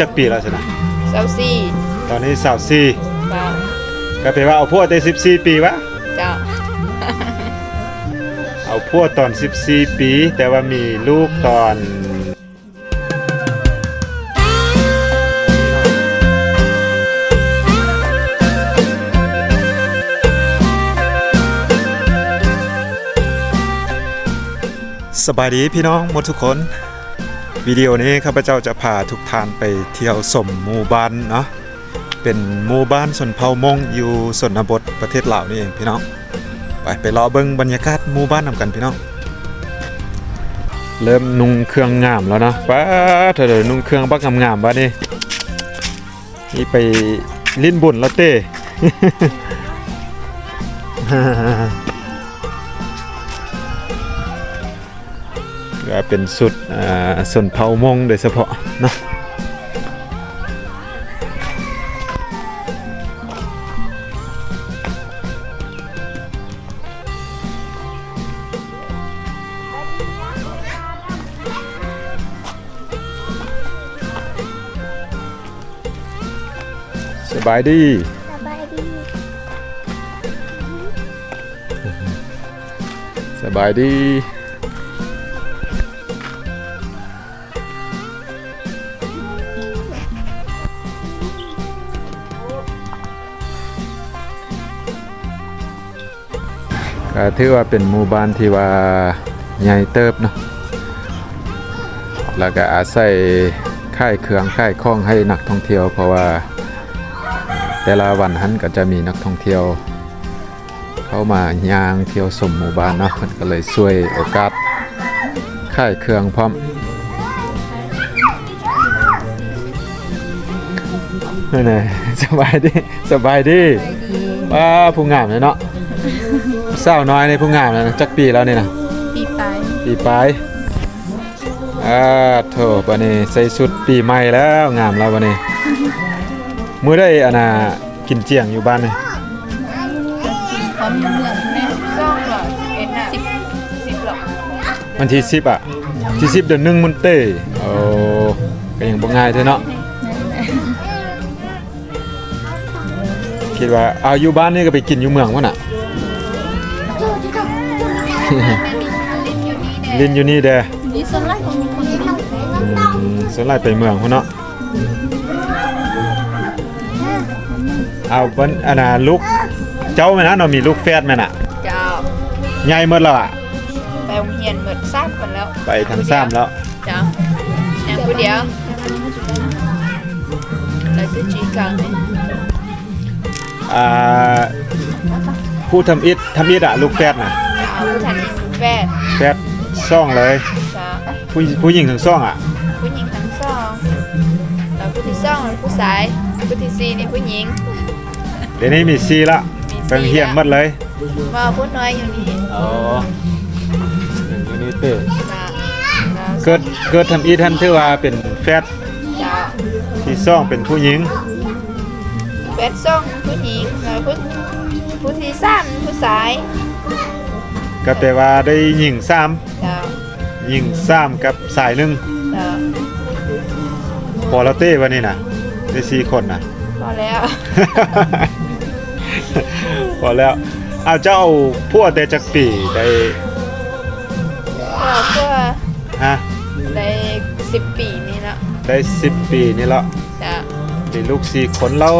จักปีแล้วสินะเซาซี่ตอนนี้สาวสี่เจ้าก็แปลว่าเอาพวกได้14 ปีวะ เจ้าเอาพวกตอน 14 ปี แต่ว่ามีลูกตอนสบายดีพี่น้องหมดทุกคน วิดีโอนี้ข้าพเจ้าจะพาทุกท่านไปเที่ยวสมหมู่บ้านเนาะเป็นหมู่บ้านชนเผ่ามงอยู่สนบทประเทศลาวนี่เองพี่น้องไปไปรอเบิ่งบรรยากาศหมู่บ้านนำกันพี่น้องเริ่มนุ่งเครื่องงามแล้วนะป้าเถอะเดี๋ยวนุ่งเครื่องบักงามๆบ้านี่นี่ไปลิ้นบุญแล้วเต้ ก็เป็นสุดอ่าสนเผ่ามงโดยเฉพาะเนาะสบายดีสบายดีสบายดี ก็ถือว่าเป็นหมู่บ้านที่ว่าใหญ่เติบเนาะแล้วก็อาศัยค่ายเครื่องค่ายคล้องให้นักท่องเที่ยว เพราะว่าแต่ละวันหันก็จะมีนักท่องเที่ยว เข้ามาย่างเที่ยวสมหมู่บ้านเนาะมันก็เลยช่วยโอกาสค่ายเครื่องพร้อมนั่นแหละสบายดีสบายดีว้าผู้งามเลยเนาะ สาวน้อยในผู้งามเลยนะจักปีแล้วนี่นะปีปลายปีปลายอ่าโถวันนี้ใส่ชุดปีใหม่แล้วงามแล้ววันนี้มื้อได้อันน่ะกินเจียงอยู่บ้านนี่พร้อมอยู่เมืองแม่ซ่องหรอเอ็ดน่ะสิบสิบหรอวันที่10อะที่10เดือนหนึงมันเต้โอ้ก็ยังบ่ง่ายเท่าเนาะคิดว่าเอาอยู่บ้านนี่ก็ไปกินอยู่เมืองวะน่ะ ลินอยู่นี่เด้อนี่ส่วนแรกของคนที่ทอืมส่วนหลายไปเมืองพุ่นเนาะเอาวันอันน่ะลูกเจ้าแม่นะเนาะมีลูกแฝดแม่น่ะำเจ้าใหญ่หมดแล้วอะไปโรงเรียนเหมือนทราบกันแล้ว ไปทางซ้ำแล้วเจ้าอย่างผู้เดียวแล้วจะจีกันไหมอ่าผู้ทำอิฐทำอิฐอะลูกแฝดน่ะ เอาผู้ทันแฟนแฝดซ่องเลยเจ้าผู้ผู้หญิงถึงซ่องอะผู้หญิงทั้งสองแล้วผู้ที่สองผู้ชายผู้ที่สี่นี่ผู้หญิง เดี๋ยวนี้มีซีละมีสี่เพิ่งเฮียนหมดเลยว่าผู้น้อยอยู่นี่อ๋ออยู่นี่เต้จ้าแล้วเกิดเกิดทำอิฐท่านถือว่าเป็นแฝดเจ้าที่ซ่องเป็นผู้หญิงแฟนสองผู้หญิงแล้วผู้ผู้ที่สามผู้ชาย ก็แปลว่าได้หญิงสามเจ้าหญิงสามกับสายหนึ่งเจ้าพอแล้วเต้วันนี้นะได้สี่คนนะ พอแล้ว พอแล้วเอาเจ้าพวกแต่จักปีได้ก็เพื่อฮะได้สิบปีนี้แล้วได้สิบปีนี่แล้วเจ้ามีลูกสี่คนแล้ว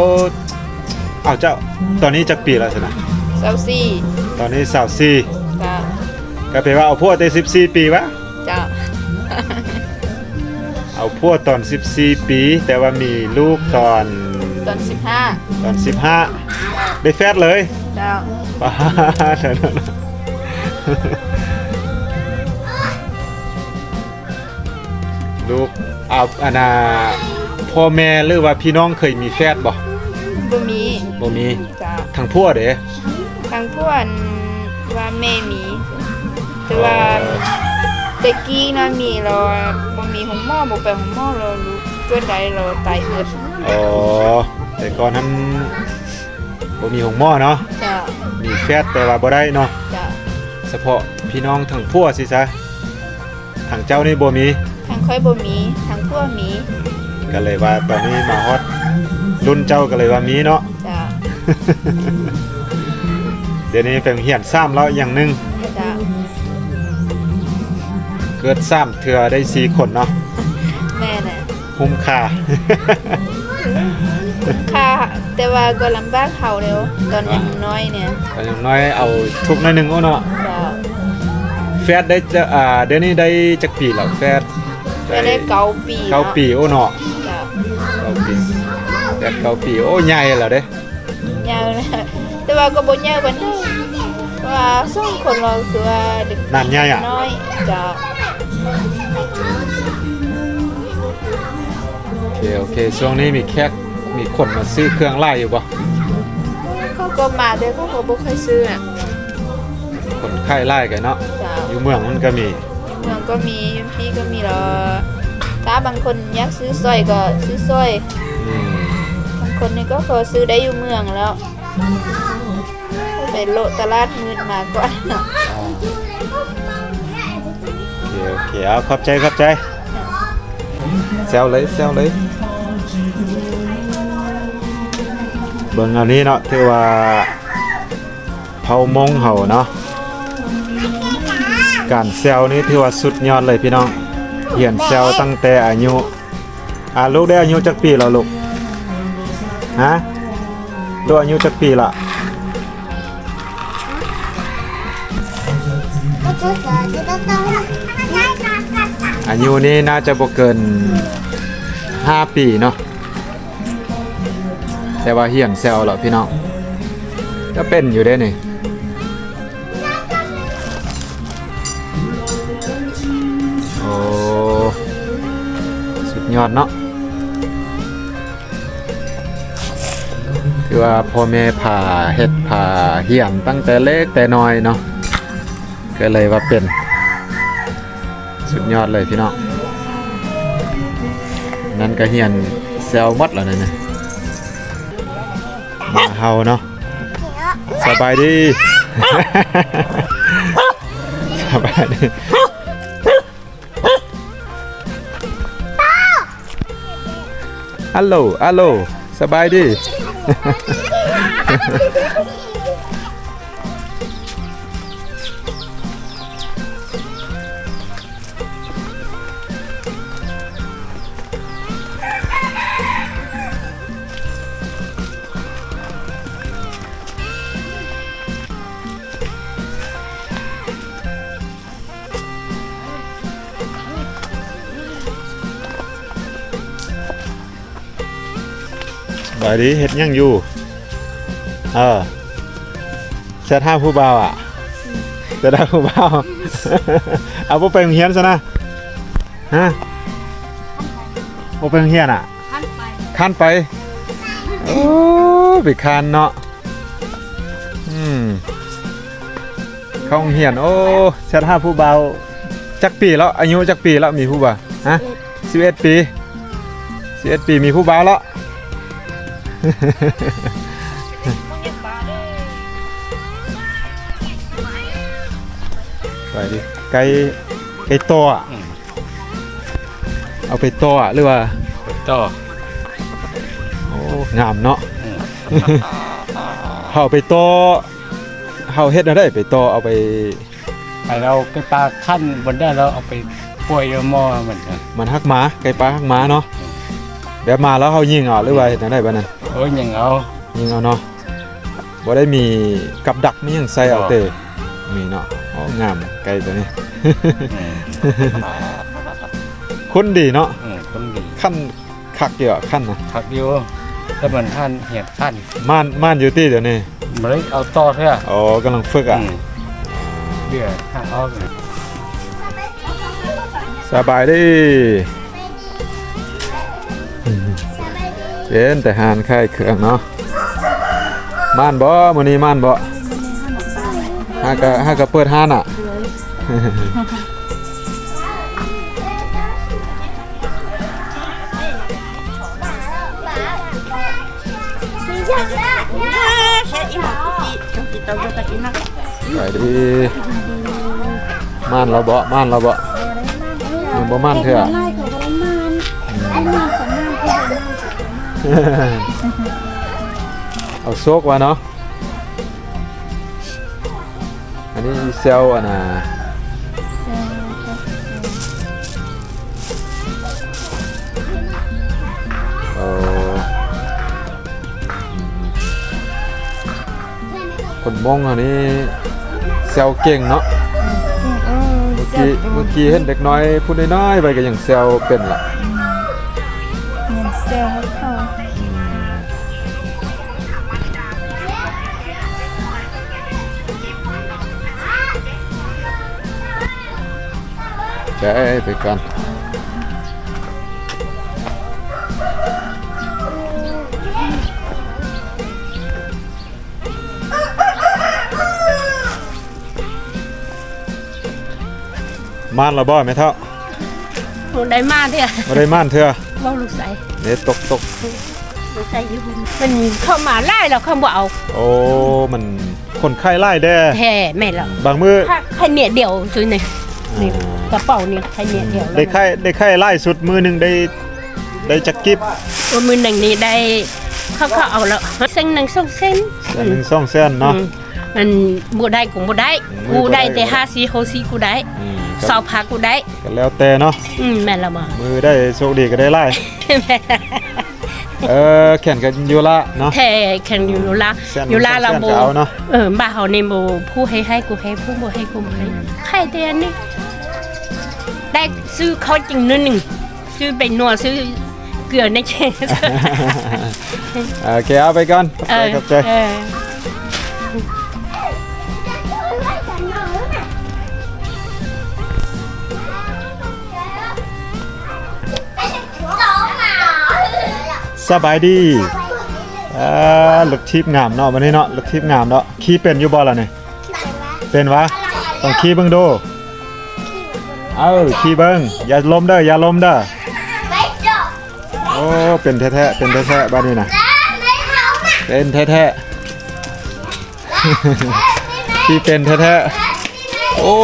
เอาเจ้าตอนนี้จักปีแล้วสินะเซาซี่ตอนนี้สาวสี่เจ้า ก็แปลว่าเอาพวกได้สิบสี่ปีวะ เจ้า เอาพวกตอนสิบสี่ปี แต่ว่ามีลูกตอนตอนสิบห้าตอนสิบห้าได้แฟดเลยเจ้า ป้าเถอะนะลูกเอาอันนาพ่อแม่หรือว่าพี่น้องเคยมีแฟดบ่บ่มีบ่มีเจ้า ทางพวกเด้ ทางพวกว่าแม่มี แต่ว่าแตะกี้นะมีเราบ่มีของหม้อบ่ไปของหม้อเรารู้เกิดใดเราตายหมดอ๋อแต่ก่อนนั้นบ่มีหงหม้อเนาะเจ้ามีแฟดแต่ว่าบ่ได้เนาะเจ้าเฉพาะพี่น้องทางพวกสิซะทางเจ้านี่บ่มีทางค่อยบ่มีทางพวกมีอก็เลยว่าตอนนี้มาฮอดรุ่นเจ้าก็เลยว่ามีเนาะจ้ะเดี๋ยวนี้เป็นเหียนซ้ำแล้วอย่างหนึงจ้ะ เกิดซ้ำเถื่อได้สี่คนเนาะแม่น่ะคุ้มค่า ค่ะ แต่ว่าก็ลำบากเขาแล้วตอนยังน้อยเนี่ยก็อย่างน้อยเอาทุกหน้อยหนึงโอ้เนาะจ้ะแฟดได้จะอ่าเดี๋ยวนี้ได้จักปีแล้วแฟดจะได้เกาปีเก้าปีโอ้เนาะจ้ะเก้าปีแฟดเก้าปีโอ้ใหญ่แล้วเด้ยาวนะแต่ว่าก็บ่ยาวกว่านั้นเพราะว่าสองคนเราคือว่าเด็กนั่นใหญ่อะน้อยจ้ะ โอเคโอเคช่วงนี้มีแขกมีคนมาซื้อเครื่องไล่อยู่บ่เขาก็มาแต่เขาก็บ่ค่อยซื้ออะคนไข้ไล่กันเนาะจ้ะอยู่เมืองมันก็มีเมืองก็มีพี่ก็มีแล้วถ้าบางคนอยากซื้อสร้อยก็ซื้อสร้อย อืมบางคนนี่ก็พอซื้อได้อยู่เมืองแล้วไปโลตลาดมืดมาก่อนอ๋อ โอเคเอาขอบใจขอบใจแซวเลยแซวเลยเบิ่งอันนี้เนาะถือว่าเผามงเห่าเนาะการแซวนี่ถือว่าสุดยอดเลยพี่น้องเหียนแซวตั้งแต่อายุอ่าลูกได้อายุจักปีแล้วลูกฮะลูกอายุจักปีละ อายุนี้น่าจะบ่เกิน5ปีเนาะแต่ว่าเหียนแซวแล้วพี่น้องก็เป็นอยู่ได้นี่โอ้สุดยอดเนาะคือว่าพ่อแม่พาเฮ็ดพาเหี่ยนตั้งแต่เล็กแต่น้อยเนาะก็เลยว่าเป็น สุดยอดเลยพี่น้องนั่นก็เฮียนแซลมัดแล้วนั่นนะมาเฮาเนาะสบายดีสบายดีฮัลโหลฮัลโหลสบายดี บายดีเฮ็ดหยังอยู่ เออจะท่าผู้บ่าวอะจะได้ผู้บ่าวเอาบ่ไปโรงเรียนซะนะฮะบ่ไปโรงเรียนอะขั้นไปคันไปโอ้ไปคันเนาะอืมเข้าโรงเรียนโอ้จะท่าผู้บ่าวจักปีแล้วอายุจักปีแล้วมีผู้บ่าวฮะ11ปี11ปีมีผู้บ่าวแล้ว ไปดิไก่ไก่โตออะเอาไปโตออะหรือว่า ต่อ โอ้งามเนาะเฮาไปโตอเฮาเฮ็ดอะไรไปโตอเอาไปไอเราไปปลาขั้นบนได้เราเอาไปป่วยเอาหม้อเหมือนกันมันฮักหมาไก่ปลาฮักหมาเนาะแบบมาแล้วเฮายิงเอาหรือว่าเฮ็ดจังไดบัดนั้น โอ้ยยังเอา ยิงเอาเนาะบ่ได้มีกับดักมีหยังใส่เอาบ่เตมีเนาะโอ้งามไก่ตัวนี้อืมคุณดีเนาะอืมคนดีขั้นคักอยู่อะขั้นนะทักอยู่ถ้ามันท่านเหียดท่านม่านม่านอยู่ที่เดี๋ยวนี้มันเลยเอาต่อเถอะอ๋อกำลังฝึกอะอืมเบี้ยห้าออกเลยสบายดี เป็นแต่หานค่ายเครื่องเนาะม่านบ่มื้อนี้ม่านบ่ฮากะฮากะเปิดห้านอะไปดีม่านเราบ่ม่านเราบ่ยังบ่ม่านเถอะ เอาโซกวะเนาะ อันนี้เซลอะนะเออคนมงอันนี้เซลเก่งเนาะเออเมื่อกี้เมื่อกี้เห็นเด็กน้อยพูดน้อยๆไปก็ยังเซลเป็นล่ะเงิน เซลเขาเข้าใช่ไปกันม่านและบ่แม่เท่าหนูได้มาเด้อบ่ได้ม่านเถื่อ เว้าลูกใส่เด้ตกตกลูกใส่อยู่มันเข้ามาไล่แล้วเขาบ่เอาโอ้มันคนไข้ไล่แด้แท้แม่แล้วบางมือถ้าใครเนี่ยเดียวซื้อนี่นี่กระเป๋านี่ใครเนี่ยเดียวได้ไข้ได้ไข้ไล่สุดมือหนึงได้ได้จักกิบตัวมือหนึ่งนี่ได้เขาเขาเอาแล้วเส้นหนึ่งสองเส้นเส้นหนึ่งสองเส้นเนาะอืมมันบ่ได้กูบ่ได้อืมกูได้บ่ได้แต่ห้าซีโคซีกูได้ อืมสาวพักกูได้ก็แล้วแต่เนาะอืมแม่นละมามือได้โชคดีก็ได้ไล่แม่เออแข่งกันอยู่ละเนาะแท้แข่งอยู่ละเส้นอยู่ละเราสองบ่เส้นก็เอาเนาะเออบ้าเฮานี่บ่ผู้ให้ให้กูให้ผู้บ่ให้กูบ่ให้ใครแต่อันนี้ได้ซื้อเขาจริงนิดหนึงซื้อเป็นนัวซื้อเกลือในเชนโอเคเอาไปก่อนขอบเอใจอขอบใจ สบายดีอ่ารถทิพย์งามเนาะวันนี้เนาะรถทิพย์งามเนาะขี่เป็นอยู่บ่ล่ะนี่เป็นวะต้องขี่เบิ่งดูเอ้าขี่เบิ่งอย่าล้มเด้ออย่าล้มเด้อโอ้เป็นแท้ๆเป็นแท้ๆบัดนี้น่ะเป็นแท้ๆขี่เป็นแท้ๆโอ้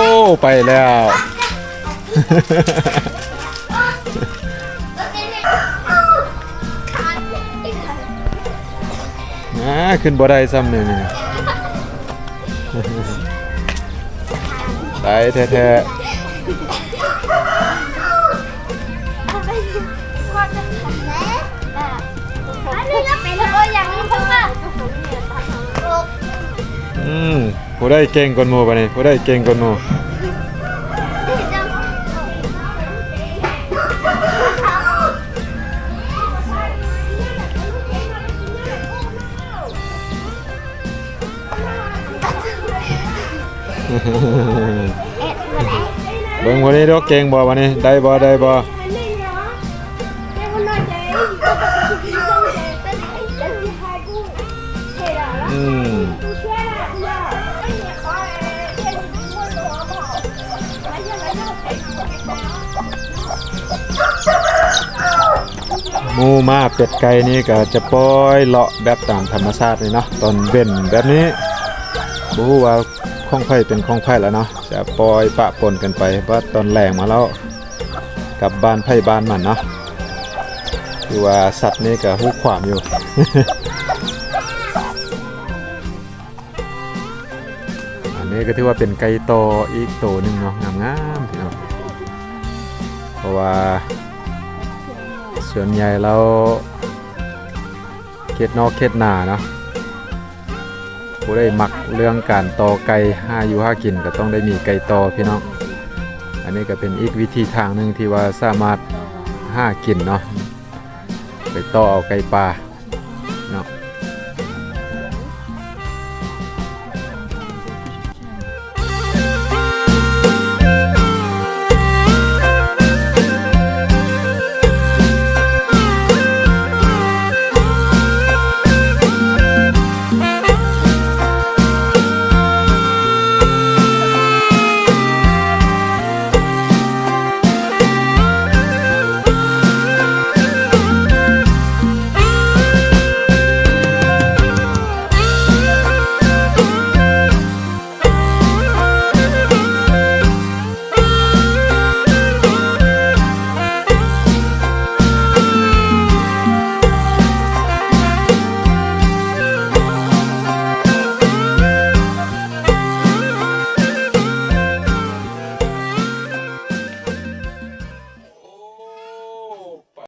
ไปแล้ว อ่าขึ้นบ่ได้ซ้ำนี่นี่ได้แท้ๆอืมผู้ได้เก่งกว่าหมู่บัดนี้ผู้ได้เก่งกว่าหมู่ เบิ่งวันนี้ดอกเก่งบ่วันนี้ได้บ่ได้บ่อืมหมูมาเป็ดไก่นี่ก็จะปล่อยเลาะแบบตามธรรมชาติเลยเนาะตอนเว้นแบบนี้บ่ฮู้ว่า ของไผ่เป็นของไผ่แล้วเนาะจะปล่อยปะปนกันไปว่าตอนแรงมาแล้วกลับบ้านไผ่บ้านมันเนาะคือว่าสัตว์นี่ก็ฮู้ความอยู่อันนี้ก็ถือว่าเป็นไก่โตอีกโตหนึงเนาะงามๆพี่น้องเพราะว่าส่วนใหญ่เราเข็ดนอกเข็ดหนาเนาะ ผู้ได้มักเรื่องการต่อไก่ห้าอยู่ห้ากินก็ต้องได้มีไก่ต่อพี่น้อง อันนี้ก็เป็นอีกวิธีทางหนึ่งที่ว่าสามารถห้ากินเนาะไปต่อเอาไก่ปลา